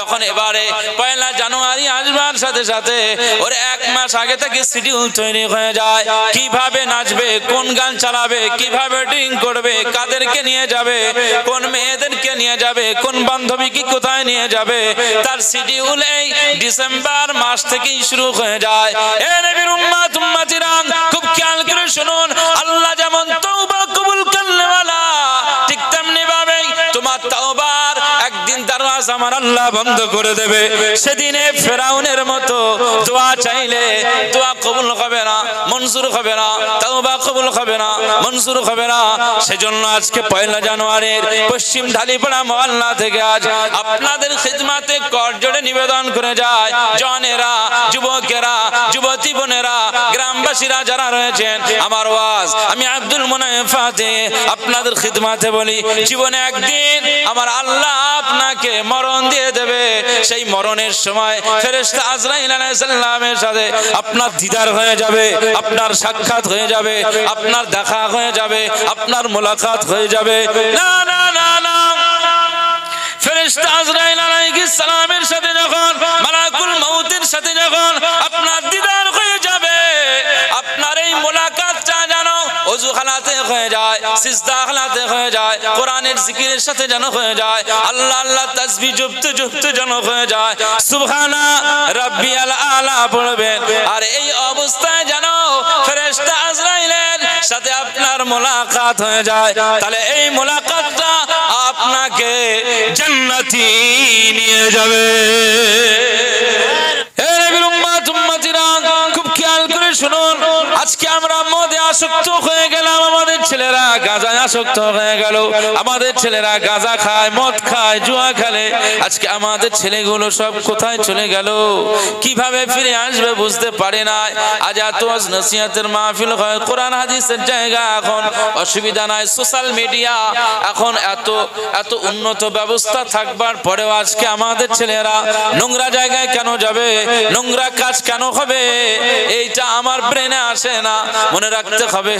তখন এবারে পয়লা জানুয়ারি আসবার সাথে সাথে ওর এক মাস আগে থেকে শিডিউল তৈরি হয়ে যায়। কীভাবে নাচবে, কোন গান চালাবে, কীভাবে ড্রিঙ্ক করবে, কাদেরকে নিয়ে যাবে, কোন মেয়েদেরকে নিয়ে যাবে, কোন বান্ধবীকে কোথায় নিয়ে যাবে, তার শিডিউল এই ডিসেম্বর মাস থেকেই শুরু হয়ে যায়। এ নবীর উম্মাত উম্মাতিরান খুব খেয়াল করে শুনুন, আল্লাহ যেমন একদিন আমার আল্লাহ বন্ধ করে দেবে। সেদিনে ফেরাউনের মতো দোয়া চাইলে দোয়া কবুল হবে না মনসুর হবে না, তওবা কবুল হবে না মনসুর হবে না। সেজন্য আজকে পয়লা জানুয়ারির পশ্চিম ঢালিপাড়া মহল্লা থেকে আজ আপনাদের খিদমাতে করজোড়ে নিবেদন করে যায়। জনেরা, যুবকেরা, যুবতী বোনেরা, গ্রামবাসীরা যারা রয়েছেন, আমার ওয়াজ, আমি আব্দুল মুনাফাতে আপনাদের খিদমাতে বলি, জীবনে একদিন আমার আল্লাহ আপনাকে মরণ দিয়ে দেবে। সেই মরণের সময় ফেরেশতা আজরাইল আলাইহিস সালামের সাথে আপনার দিদার হয়ে যাবে, আপনার সাক্ষাৎ হয়ে যাবে, আপনার দেখা হয়ে যাবে, আপনার মোলাকাত হয়ে যাবে। না না না না। ফেরেশতা আজরাইল আলাইহিস সালামের সাথে যখন মালাকুল মউতের সাথে যখন আপনার দিদার হালাতে হয়ে যায় সিজদা হালাতে হয়ে যায়, কোরআনের জিকিরের সাথে যেন হয়ে যায়, আল্লাহ আল্লাহ তাসবিহ জপতে জপতে যেন হয়ে যায়, সুবহানা রাব্বিয়াল আলা পড়বেন আর এই অবস্থায় যেন ফেরেশতা আজরাইলের সাথে আপনার মোলাকাত হয়ে যায়, তাহলে এই মোলাকাতটা আপনাকে জান্নাতি নিয়ে যাবে। গাঁজায় আসক্ত হয়ে গেল। আমাদের ছেলেরা গাঁজা খায়, মদ খায়, জুয়া খেলে। আজকে আমাদের ছেলেগুলো সব কোথায় চলে গেল? কীভাবে ফিরে আসবে বুঝতে পারে না আজ এত নসিহতের মাহফিল হয়, কোরআন, হাদিসের জায়গা এখন। অসুবিধা নাই, সোশ্যাল মিডিয়া। এখন এত এত উন্নত ব্যবস্থা থাকবার পরেও আজকে আমাদের ছেলেরা নোংরা জায়গায় কেন যাবে? নোংরা কাজ কেন হবে? এইটা ব্রেনে আসে না, মনে রাখতে হবে,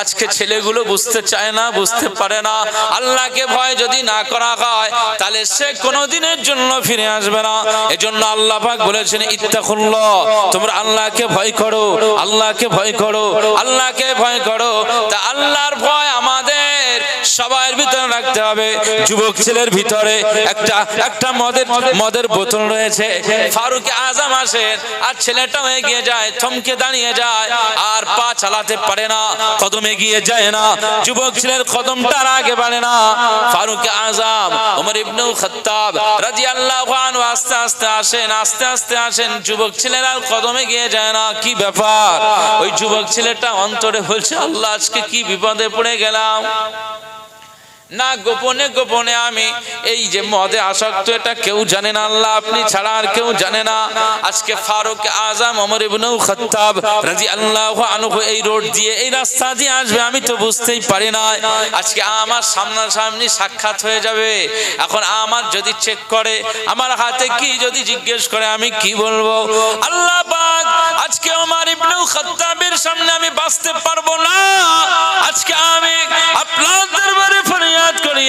আজকে ছেলেগুলো বুঝতে চায় না, বুঝতে পারে না। আল্লাহকে ভয় যদি না করা হয়, তাহলে সে কোনোদিনের জন্য ফিরে আসবে না। এজন্য আল্লাহ পাক বলেছেন, ইত্তাকুল্লাহ, তোমরা আল্লাহকে ভয় করো, আল্লাহকে ভয় করো, আল্লাহকে ভয় করো। তা আল্লাহর ভয় আমাদের। সবার ভিতরে রাখতে হবে। যুবক ছেলের ভিতরে একটা একটা মদের মদের বোতল রয়েছে। ফারুক আজম আসেন আর ছেলেটাও এগিয়ে যায়, থমকে দাঁড়িয়ে যায় আর পা চালাতে পারে না, কদম এগিয়ে যায় না। যুবক ছেলের কদমটা আর আগে বাড়ে না। ফারুক আজম, ওমর ইবনুল খাত্তাব রাদিয়াল্লাহু আনহু আস্তে আস্তে আসেন, আস্তে আস্তে আসেন। যুবক ছেলের আর কদমে গিয়ে যায় না, কি ব্যাপার? ওই যুবক ছেলেটা অন্তরে বলছে, আল্লাহ, আজকে কি বিপদে পড়ে গেলাম? না, গোপনে গোপনে আমি এই যে মদে আসক্ত, এটা কেউ জানে না, আল্লাহ আপনি ছাড়া আর কেউ জানে না। আজকে ফারুক আজম, ওমর ইবনে খাত্তাব রাদিয়াল্লাহু আনহু এই রোড দিয়ে, এই রাস্তা দিয়ে আসবে, আমি তো বুঝতেই পারি না। আজকে আমার সামনাসামনি সাক্ষাৎ হয়ে যাবে। এখন আমার যদি চেক করে, আমার হাতে কি যদি জিজ্ঞেস করে, আমি কি বলব? আল্লাহ পাক, আজকে ওমর ইবনে খাত্তাবের সামনে আমি বাঁচতে পারব না। আজকে আমি আপনার দরবারে ফরিয়াদ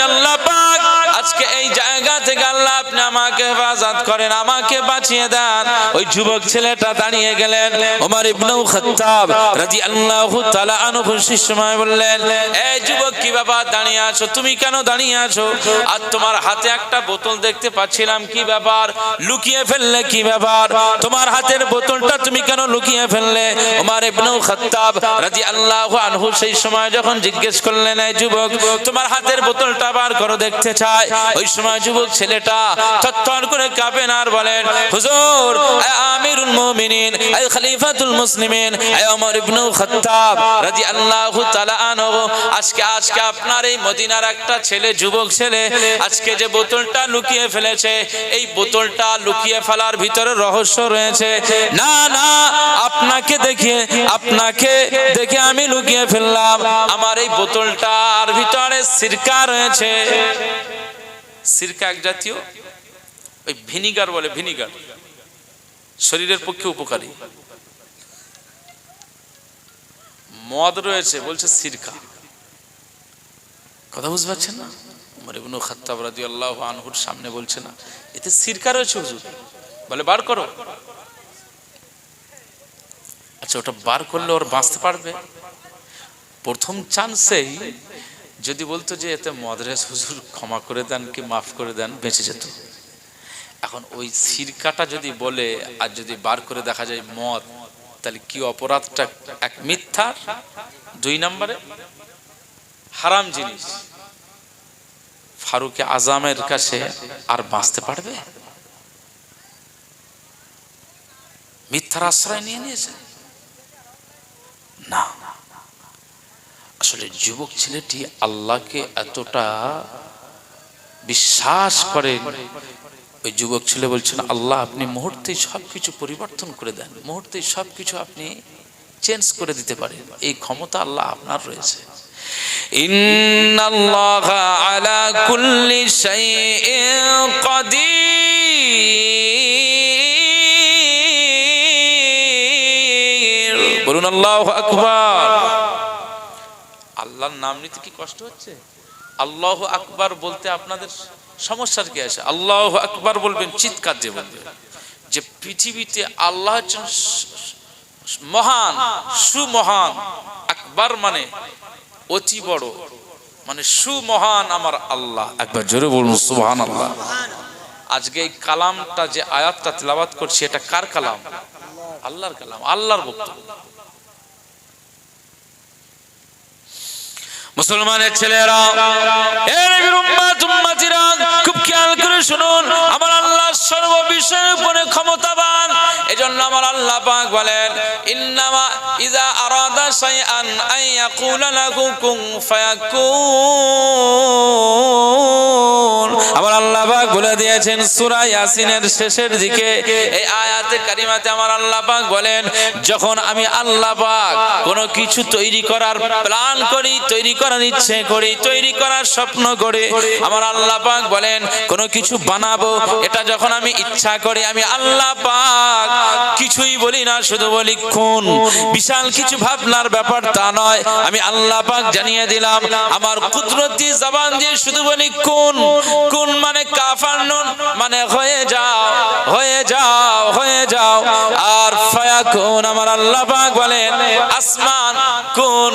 আল্লাহ পাক আজকে এই জায়গা থেকে আল্লাহ আমাকে হেফাজত করেন, আমাকে বাঁচিয়ে দেন। ওই যুবক ছেলেটা দাঁড়িয়ে গেলেন। ওমর ইবনে খাত্তাব রাদিয়াল্লাহু তাআলা আনহু সময় বললেন এই যুবক, কি ব্যাপার দাঁড়িয়ে আছো? তুমি কেন দাঁড়িয়ে আছো? আর তোমার হাতে একটা বোতল দেখতে পাচ্ছিলাম, কি ব্যাপার? লুকিয়ে ফেললে কি ব্যাপার? তোমার হাতের বোতলটা তুমি কেন লুকিয়ে ফেললে? ওমর ইবনে খাত্তাব রাদিয়াল্লাহু আনহু সেই সময় যখন জিজ্ঞেস করলেন এই যুবক, তোমার হাতের বোতলটা বার করো দেখতে চাই? ওই সময় যুবক ছেলেটা থরথর করে কাঁপেন আর বলেন, হুজুর আমিরুল মুমিনিন এ খলিফাতুল মুসলিমিন, এ ওমর ইবনে খাত্তাব রাদিয়াল্লাহু তাআলা আনহু। আজকে আজকে আপনার এই মদিনার একটা ছেলে, যুবক ছেলে, আজকে যে বোতলটা লুকিয়ে ফেলেছে, এই বোতলটা লুকিয়ে ফেলার ভিতরে রহস্য রয়েছে। না না, আপনাকে দেখে আপনাকে দেখে আমি লুকিয়ে ফেললাম। আমার এই বোতলটার ভিতরে সিরকা রয়েছে। সিরকা এক জাতীয়? ওই ভিনিগার বলে, ভিনিগার। শরীরের পক্ষে উপকারী। মদ রয়েছে, বলছে সিরকা। কথা বুঝতে পারছেন না? ওমর ইবনু খাত্তাব রাদিয়াল্লাহু আনহুর সামনে বলছে না। এতে সিরকা রয়েছে হুজুর। বলে, বার করো। আচ্ছা ওটা বার করলে ওর বাঁচতে পারবে? প্রথম চান্সেই যদি বলতো যে এতে মদরেস হুজুর ক্ষমা করে দেন কি মাফ করে দেন, বেঁচে যেত। এখন ওই সিরকাটা যদি বলে আর যদি বার করে দেখা যায় মদ, তাহলে কি অপরাধটা এক মিথ্যার? দুই নম্বরে, হারাম জিনিস। ফারুকে আজামের কাছে আর বাঁচতে পারবে? মিথ্যার আশ্রয় নিয়ে নিয়েছে? না। আসলে যুবক ছেলেটি আল্লাহকে এতটা বিশ্বাস করেন ওই যুবক ছেলে বলছেন, আল্লাহ, আপনি মুহূর্তেই সবকিছু পরিবর্তন করে দেন। মুহূর্তেই সবকিছু আপনি চেঞ্জ করে দিতে পারেন। এই ক্ষমতা আল্লাহ আপনার রয়েছে। আলা বলুন আল্লাহর নাম নিতে কি কষ্ট হচ্ছে? আল্লাহ আকবার বলতে আপনাদের সমস্যার কি আছে? আল্লাহ আকবার বলবেন, চিৎকার দিয়ে বলবেন। যে পৃথিবীতে আল্লাহ হচ্ছেন মহান, সুমহান। আকবার মানে অতি বড় মানে সুমহান আমার আল্লাহ। একবার জোরে বলুন সুবহান আল্লাহ আজকে এই কালামটা যে আয়াতটা তেলাওয়াত করছি, এটা কার কালাম? আল্লাহর কালাম, আল্লাহর বক্তব্য। মুসলমানের ছেলেরা করে শুনুন, আমার আল্লাহ সর্ব বিষয়ের উপরে ক্ষমতাবান। এজন্য আমার আল্লাহ পাক বলেন, ইন্নামা ইজা আরাদা শাইআন আন ইয়াকুলা লাহু কুন ফায়াকুন। আমার আল্লাহ পাক বলে দিয়েছেন, সূরা ইয়াসিনের শেষের দিকে, এই আয়াতে কারিমাতে আমার আল্লাহ পাক বলেন, যখন আমি আল্লাহ পাক কোনো কিছু তৈরি করার প্ল্যান করি, তৈরি করার ইচ্ছে করি, তৈরি করার স্বপ্ন করি, আমার আল্লাহ পাক বলেন, কোনো কিছু বানাবো, এটা যখন আমি ইচ্ছা করি, আমি আল্লাহ পাক কিছুই বলি না, শুধু বলি কোন বিশাল কিছু ভাবনার ব্যাপার তা নয়। আমি আল্লাহ পাক জানিয়ে দিলাম, আমার কুদরতি জবান দিয়ে শুধু বলি, কোন কোন মানে কাফার নুন মানে হয়ে যাও হয়ে যাও হয়ে যাও। আর ফায়াকুন আমার আল্লাহ পাক বলেন, আসমান কোন,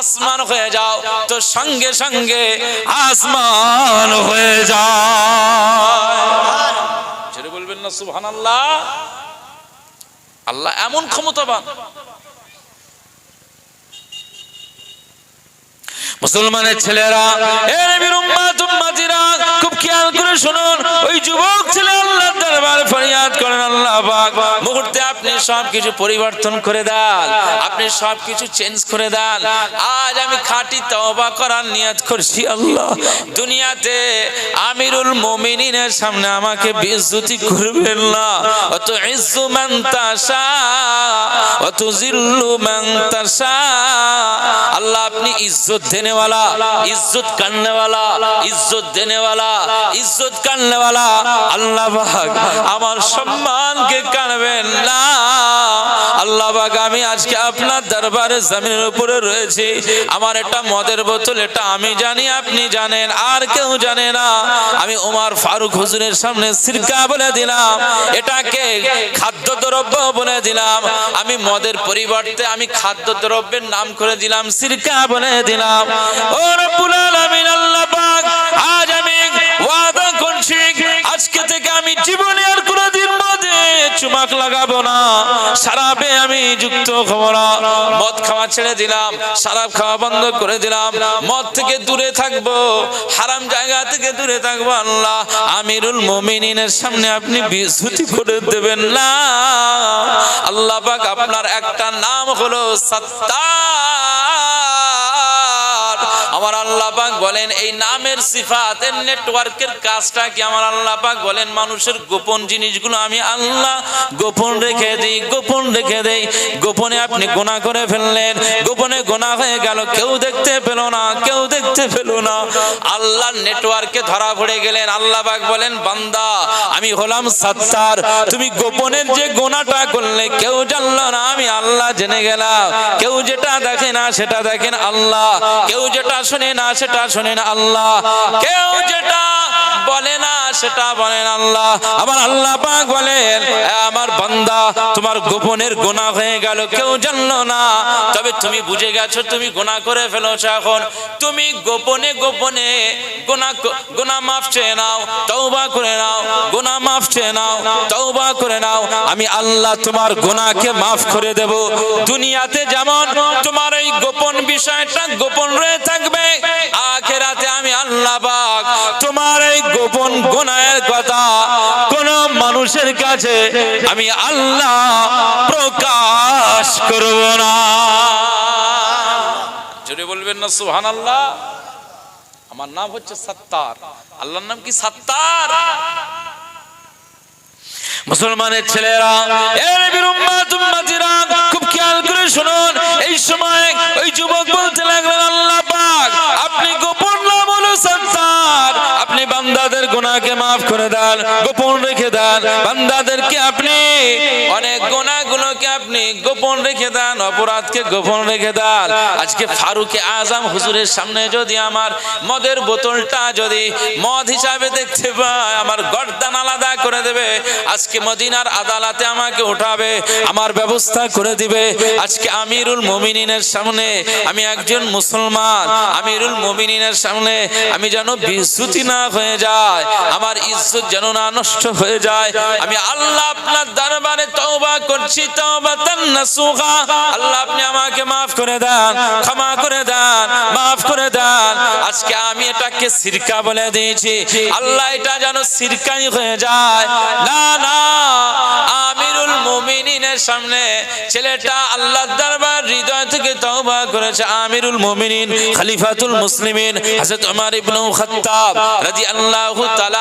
আসমান হয়ে যাও, তো সঙ্গে সঙ্গে আসমান হয়ে যায়। বলবেন না, সুবহানাল্লাহ। আল্লাহ এমন ক্ষমতাবান মুসলমানের ছেলেরা খুব খেয়াল করে শুনুন, ওই যুবক ছেলে দরবারে ফরিয়াদ করেন, আল্লাহ মুহূর্তে আপনি সব কিছু পরিবর্তন করে দেন, আপনি সব কিছু চেঞ্জ করে দেন। আজ আমি করার নিয়ত করছি, আল্লাহ। দুনিয়াতে আমিরুল মুমিনিনের সামনে আমাকে বেইজ্জতি করবেন না। অত ইজ্জু মান অত জিল্লু মান আল্লাহ, আপনি ইজ্জত দেনে वाला ইজ্জত करने वाला ইজ্জত দেনে वाला ইজ্জত करने वाला আল্লাহ পাক আমার সম্মানকে কানবেন না আল্লাহ পাক, আমি আজকে আপনার দরবারে জমিনের উপরে রয়েছি। আমার একটা মদের বোতল, এটা আমি জানি, আপনি জানেন, আর কেউ জানে না। আমি ওমর ফারুক হুজুরের সামনে সিরকা বলে দিলাম, এটাকে খাদ্য দ্রব্য বলে দিলাম। আমি মদের পরিবর্তে আমি খাদ্য দ্রব্যের নাম করে দিলাম, সিরকা বলে দিলাম। ও রব্বুল লাগাবো না। সারাবে আমি যুক্ত হব না। মদ খাওয়া ছেড়ে দিলাম, সারাপ খাওয়া বন্ধ করে দিলাম। মদ থেকে দূরে থাকব, হারাম জায়গা থেকে দূরে থাকব, আল্লাহ। আমিরুল মমিনের সামনে আপনি বিস্তুতি করে দেবেন না। আল্লাহ পাক আপনার একটা নাম হলো সত্তার। আল্লাহ বলেন, এই নামের সিফাতের নেটওয়ার্কের কাজটা কি আমার আল্লাহ বলেন, মানুষের গোপন জিনিসগুলো আমি আল্লাহ গোপন রেখে দিই, গোপন রেখে দেই। গোপনে আপনি গোনা করে ফেললেন, গোপনে গোনা হয়ে গেল, কেউ দেখতে পেল না, কেউ দেখতে পেল না। আল্লাহর নেটওয়ার্কে ধরা পড়ে গেলেন আল্লাহ বলেন, বান্দা, আমি হলাম সত্তার, তুমি গোপনের যে গোনাটা করলে, কেউ জানলো না, আমি আল্লাহ জেনে গেলাম। কেউ যেটা দেখে না, সেটা দেখেন আল্লাহ। কেউ যেটা শুনে না সেটা শুনে শোনেন আল্লাহ। কেউ যেটা বলে না, সেটা বলেন আল্লাহ। আমার আল্লাহ পাক বলেন আমার বান্দা, তোমার গোপনের গোনা হয়ে গেল, কেউ জানলো না। তবে তুমি বুঝে গেছো, তুমি গোনা করে ফেলেছো এখন। তুমি গোপনে গোপনে গোনা গোনা মাফ চেয়ে নাও, তওবা করে নাও, গোনা মাফ চেয়ে নাও, তওবা করে নাও। আমি আল্লাহ তোমার গোনাকে মাফ করে দেব। দুনিয়াতে যেমন তোমার এই গোপন বিষয়টা গোপন রয়ে থাকবে আখেরাতে আমি আল্লাহ পাক তোমার এই গোপন গুনাহের কথা কোন মানুষের কাছে আমি আল্লাহ প্রকাশ করব না। জোরে বলবেন না, সুবহানাল্লাহ। আমার নাম হচ্ছে সত্তার। আল্লাহর নাম কি সত্তার? মুসলমানের ছেলেরা এর বিরুম্মাত উম্মাতিরা, খুব খেয়াল করে শুনুন, এই সময় ওই যুবক গুনাহকে maaf করে দেন, গোপন রেখে দেন। বান্দাদেরকে আপনি, অনেক গুনাহগুলোকে আপনি গোপন রেখে দেন, অপরাধকে গোপন রেখে দেন। আজকে ফারুকে আজম হুজুরের সামনে যদি আমার মদের বোতলটা যদি মদ হিসাবে দেখতে পায়, আমার গর্দান আলাদা করে দেবে। আজকে মদিনার আদালতে আমাকে উঠাবে, আমার ব্যবস্থা করে দিবে। আজকে আমিরুল মুমিনিনের সামনে আমি একজন মুসলমান, আমিরুল মুমিনিনের সামনে আমি যেন বিস্তুতি না হয়ে যায়। আমার ইজ্জত যেন না নষ্ট হয়ে যায়। আমি আল্লাহ আপনার দরবারে তওবা করছি, তওবাতান নাসুহা আল্লাহ আপনি আমাকে maaf করে দেন, ক্ষমা করে দেন maaf করে দেন। আজকে আমি এটাকে সিরকা বলে দিয়েছি। আল্লাহ এটা যেন সিরকাই হয়ে যায়। না না, আমিরুল মুমিনিনের সামনে ছেলেটা আল্লাহর দরবার হৃদয় থেকে তওবা করেছে, আমিরুল মুমিনিন, খলিফাতুল মুসলিমিন, হযরত ওমর ইবনে খাত্তাব রাদিয়াল্লাহু তাআলা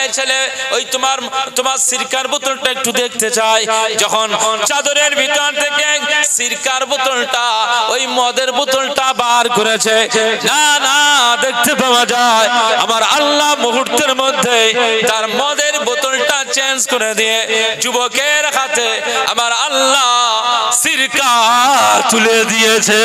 এই ছেলে, ওই তোমার তোমার সিরকার বোতলটা একটু দেখতে চাই। যখন চাদরের ভিতর থেকে সিরকার বোতলটা, ওই মদের বোতলটা বার করেছে, না দেখতে পাওয়া যায়। আমার আল্লাহ মুহূর্তের মধ্যে তার মদের বোতলটা চেঞ্জ করে দিয়ে যুবকের হাতে আমার আল্লাহ সিরকা তুলে দিয়েছে।